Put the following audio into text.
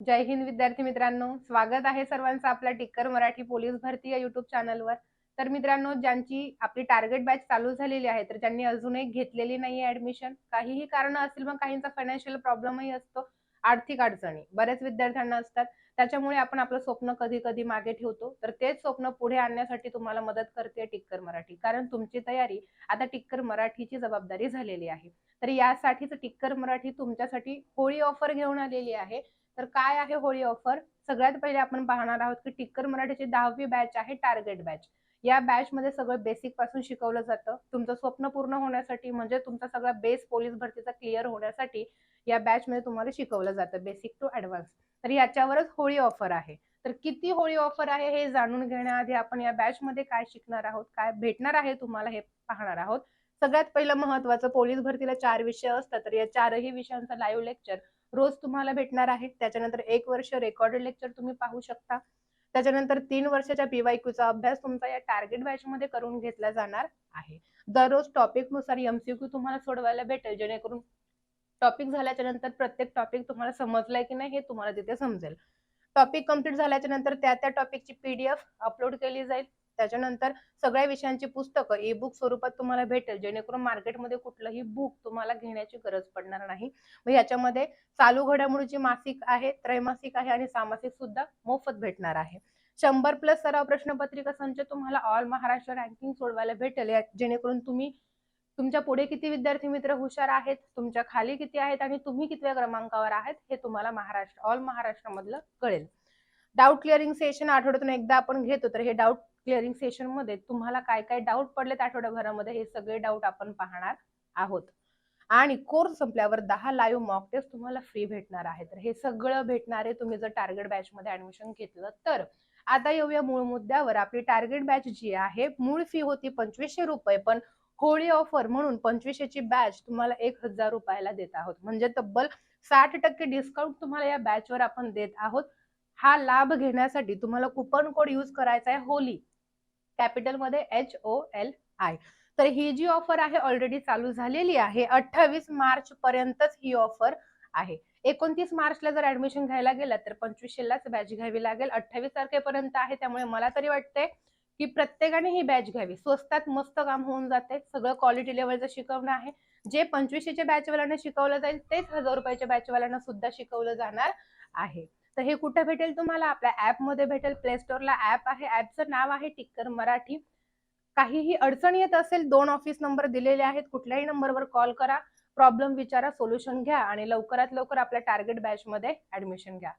जय हिंद विद्यार्थी मित्रांनो. स्वागत आहे सर्वांचं आपल्या टिक्कर मराठी पोलीस भरती या युट्यूब चॅनलवर तर मित्रांनो ज्यांची आपली टार्गेट बॅच चालू झालेली आहे तर ज्यांनी अजूनही घेतलेली नाही ऍडमिशन काहीही कारण असतील मग काहींचा फायनान्शियल प्रॉब्लेमही असतो आर्थिक अडचणी. बऱ्याच विद्यार्थ्यांना असतात. त्याच्यामुळे आपण आपलं स्वप्न कधी कधी मागे ठेवतो. तर तेच स्वप्न पुढे आणण्यासाठी तुम्हाला मदत करते टिक्कर मराठी. कारण तुमची तयारी आता टिक्कर मराठीची जबाबदारी झालेली आहे. तर यासाठीच टिक्कर मराठी तुमच्यासाठी होळी ऑफर घेऊन आलेली आहे. तर काय आहे होळी ऑफर सगळ्यात पहिले आपण पाहणार आहोत की टिक्कर मराठीची दहावी बॅच आहे टार्गेट बॅच या बॅच मध्ये सगळं बेसिकपासून शिकवलं जातं. तुमचं स्वप्न पूर्ण होण्यासाठी म्हणजे तुमचा सगळा बेस पोलीस भरतीचा क्लिअर होण्यासाठी या बॅच मध्ये तुम्हाला शिकवलं जातं बेसिक टू ऍडव्हान्स तर याच्यावरच होळी ऑफर आहे. तर किती होळी ऑफर आहे हे जाणून घेण्याआधी आपण या बॅच मध्ये काय शिकणार आहोत काय भेटणार आहे तुम्हाला हे पाहणार आहोत. सगळ्यात पहिलं महत्वाचं पोलीस भरतीला चार विषय असतात. तर या चारही विषयांचा लाईव्ह लेक्चर रोज तुम्हाला भेटणार आहे त्याच्यानंतर एक वर्ष रेकॉर्डेड लेक्चर तुम्ही पाहू शकता. त्याच्यानंतर तीन वर्षाच्या पीवायक्यूचा अभ्यास तुमचा या टार्गेट बॅच मध्ये करून घेतला जाणार आहे. दररोज टॉपिकनुसार एमसीक्यू तुम्हाला सोडवायला भेटेल. जेणेकरून टॉपिक झाल्याच्यानंतर प्रत्येक टॉपिक तुम्हाला समजलाय की नाही हे तुम्हाला तिथे समजेल. टॉपिक कंप्लीट झाल्याच्यानंतर त्या त्या टॉपिकची पीडीएफ अपलोड केली जाईल. त्याच्यानंतर सगळ्या विषयांची पुस्तकं ई बुक स्वरूपात तुम्हाला भेटेल. जेणेकरून मार्केटमध्ये कुठलंही बुक तुम्हाला घेण्याची गरज पडणार नाही. मग याच्यामध्ये चालू घडामोडीची मासिक आहे त्रैमासिक आहे आणि सामासिक सुद्धा मोफत भेटणार आहे. शंभर प्लस सराव प्रश्नपत्रिका संच तुम्हाला ऑल महाराष्ट्र रँकिंग सोडवायला भेटेल. जेणेकरून तुम्ही तुमच्यापुढे किती विद्यार्थी मित्र हुशार आहेत तुमच्या खाली किती आहेत आणि तुम्ही कितव्या क्रमांकावर आहेत हे तुम्हाला महाराष्ट्र ऑल महाराष्ट्रामधलं कळेल. डाऊट क्लिअरिंग सेशन आठवड्यातून एकदा आपण घेतो तर हे डाऊट क्लिअरिंग सेशनमध्ये तुम्हाला काय काय डाऊट पडलेत आठवड्याभरामध्ये हे सगळे डाऊट आपण पाहणार आहोत. आणि कोर्स संपल्यावर दहा लाईव्ह मॉक टेस्ट तुम्हाला फ्री भेटणार आहे तर हे सगळं भेटणार आहे तुम्ही जर टार्गेट बॅच मध्ये ऍडमिशन घेतलं तर आता येऊया मूळ मुद्द्यावर. आपली टार्गेट बॅच जी आहे मूळ फी होती पंचवीसशे रुपये पण होळी ऑफर म्हणून पंचवीसशेची बॅच तुम्हाला एक हजार रुपयाला देत आहोत. म्हणजे तब्बल साठ टक्के डिस्काउंट तुम्हाला या बॅचवर आपण देत आहोत. हा लाभ घेण्यासाठी तुम्हाला कुपन कोड यूज करायचा आहे होली कॅपिटलमध्ये एच ओ एल आय तर ही जी ऑफर आहे ऑलरेडी चालू झालेली आहे. अठ्ठावीस मार्च पर्यंतच ही ऑफर आहे. एकोणतीस मार्चला जर ऍडमिशन घ्यायला गेलं तर पंचवीसशेलाच बॅच घ्यावी लागेल. अठ्ठावीस तारखेपर्यंत आहे त्यामुळे मला तरी वाटते की प्रत्येकाने ही बॅच घ्यावी. स्वस्तात मस्त काम होऊन जाते. सगळं क्वालिटी लेवलचं शिकवणं आहे. जे पंचवीसशेच्या बॅचवाल्यांना शिकवलं जाईल तेच हजार रुपयाच्या बॅचवाल्यांना सुद्धा शिकवलं जाणार आहे. तर हे कुठे भेटेल तुम्हाला? आपल्या ऍपमध्ये भेटेल. प्ले स्टोअरला ऍप आहे. ऍपचं नाव आहे टिक्कर मराठी काहीही अडचण येत असेल दोन ऑफिस नंबर दिलेले आहेत. कुठल्याही नंबरवर कॉल करा. प्रॉब्लेम विचारा सोल्युशन घ्या आणि लवकरात लवकर आपल्या टार्गेट बॅचमध्ये ऍडमिशन घ्या.